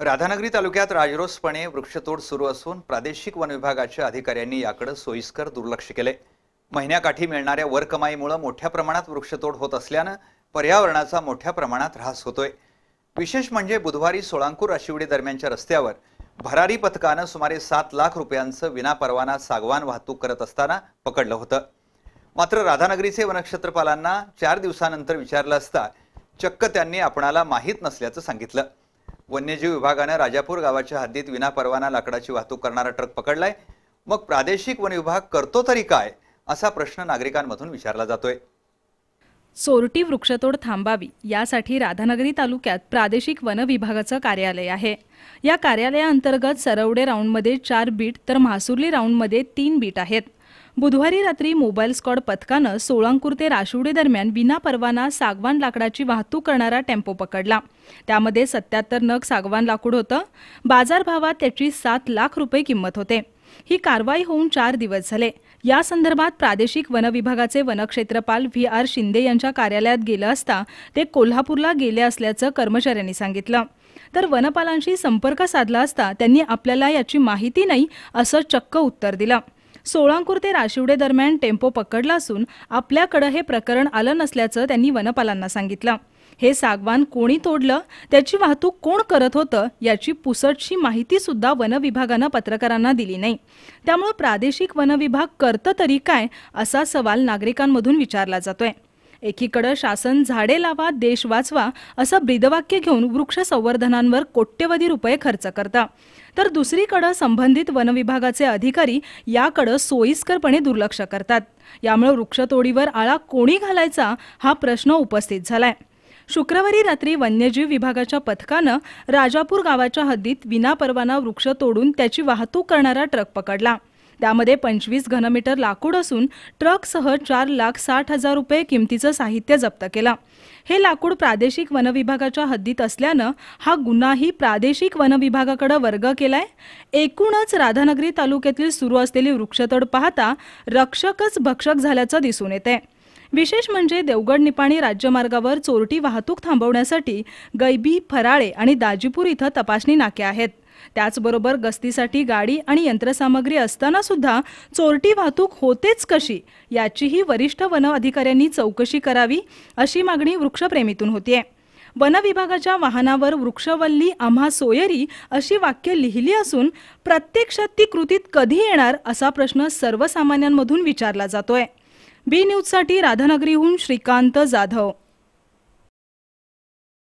राधानगरी तालुक्यात राजरोसपणे वृक्षतोड सुरू असून प्रादेशिक वन विभागाच्या अधिकाऱ्यांनी याकडे सोयीस्कर दुर्लक्ष केले. महिन्याकाठी मिळणाऱ्या वरकमाईमुळे मोठ्या प्रमाणात वृक्षतोड होत असल्यानं पर्यावरणाचा मोठ्या प्रमाणात ऱ्हास होतोय. विशेष म्हणजे बुधवारी सोळांकूर आशिवडी दरम्यानच्या रस्त्यावर भरारी पथकानं सुमारे सात लाख रुपयांचं विनापरवाना सागवान वाहतूक करत असताना पकडलं होतं. मात्र राधानगरीचे वनक्षेत्रपालांना चार दिवसानंतर विचारलं असता चक्क त्यांनी आपणाला माहीत नसल्याचं सांगितलं. वन्यजीव विभागानं राजापूर गावाच्या हद्दीत विनापरवाना लाकडाची वाहतूक करणारा ट्रक पकडलाय. मग प्रादेशिक वन विभाग करतो तरी काय? असा प्रश्न नागरिकांमधून विचारला जातोय. चोरटी वृक्षतोड थांबावी यासाठी राधानगरी तालुक्यात प्रादेशिक वन विभागाचं कार्यालय आहे. या कार्यालयाअंतर्गत सरवडे राऊंडमध्ये चार बीट तर म्हासुर्ली राऊंडमध्ये तीन बीट आहेत. बुधवारी रात्री मोबाईल स्क्वॉड पथकानं सोळांकूर ते राशिवडे दरम्यान विनापरवाना सागवान लाकडाची वाहतूक करणारा टेम्पो पकडला. त्यामध्ये सत्याहत्तर नग सागवान लाकूड होतं. बाजारभावात त्याची सात लाख रुपये किंमत होते. ही कारवाई होऊन चार दिवस झाले. या संदर्भात प्रादेशिक वन विभागाचे वनक्षेत्रपाल व्ही आर शिंदे यांच्या कार्यालयात गेलं असता ते कोल्हापूरला गेले असल्याचं कर्मचाऱ्यांनी सांगितलं. तर वनपालांशी संपर्क साधला असता त्यांनी आपल्याला याची माहिती नाही असं चक्क उत्तर दिलं. सोळांकूर ते राशिवडे दरम्यान टेम्पो पकडला असून आपल्याकडं हे प्रकरण आलं नसल्याचं त्यांनी वनपालांना सांगितलं. हे सागवान कोणी तोडलं? त्याची वाहतूक कोण करत होतं? याची पुसटशी माहिती सुद्धा वन विभागानं पत्रकारांना दिली नाही. त्यामुळे प्रादेशिक वनविभाग करतं तरी काय असा सवाल नागरिकांमधून विचारला जातोय. एकीकडं शासन झाडे लावा देश वाचवा असं ब्रीदवाक्य घेऊन वृक्ष संवर्धनांवर कोट्यवधी रुपये खर्च करतं. तर दुसरीकडं संबंधित वनविभागाचे अधिकारी याकडं सोयीस्करपणे दुर्लक्ष करतात. यामुळे वृक्षतोडीवर आळा कोणी घालायचा हा प्रश्न उपस्थित झालाय. शुक्रवारी रात्री वन्यजीव विभागाच्या पथकानं राजापूर गावाच्या हद्दीत विनापरवाना वृक्ष तोडून त्याची वाहतूक करणारा ट्रक पकडला. त्यामध्ये पंचवीस घनमीटर लाकूड असून ट्रकसह चार लाख साठ हजार रुपये किमतीचं साहित्य जप्त केलं. हे लाकूड प्रादेशिक वनविभागाच्या हद्दीत असल्यानं हा गुन्हाही प्रादेशिक वनविभागाकडे वर्ग केलाय. एकूणच राधानगरी तालुक्यातील सुरू असलेली वृक्षतोड पाहता रक्षकच भक्षक झाल्याचं दिसून येते विशेष म्हणजे देवगड निपाणी राज्यमार्गावर चोरटी वाहतूक थांबवण्यासाठी गैबी फराळे आणि दाजीपूर इथं तपासणी नाके आहेत. त्याचबरोबर गस्तीसाठी गाडी आणि यंत्रसामग्री असताना सुद्धा चोरटी वाहतूक होतेच कशी याचीही वरिष्ठ वन अधिकाऱ्यांनी चौकशी करावी अशी मागणी वृक्षप्रेमीतून होतीये. वन विभागाच्या वाहनावर वृक्षवल्ली आम्हा सोयरी अशी वाक्य लिहिली असून प्रत्यक्षात ती कृतीत कधी येणार असा प्रश्न सर्वसामान्यांमधून विचारला जातोय. बी न्यूजसाठी राधानगरीहून श्रीकांत जाधव.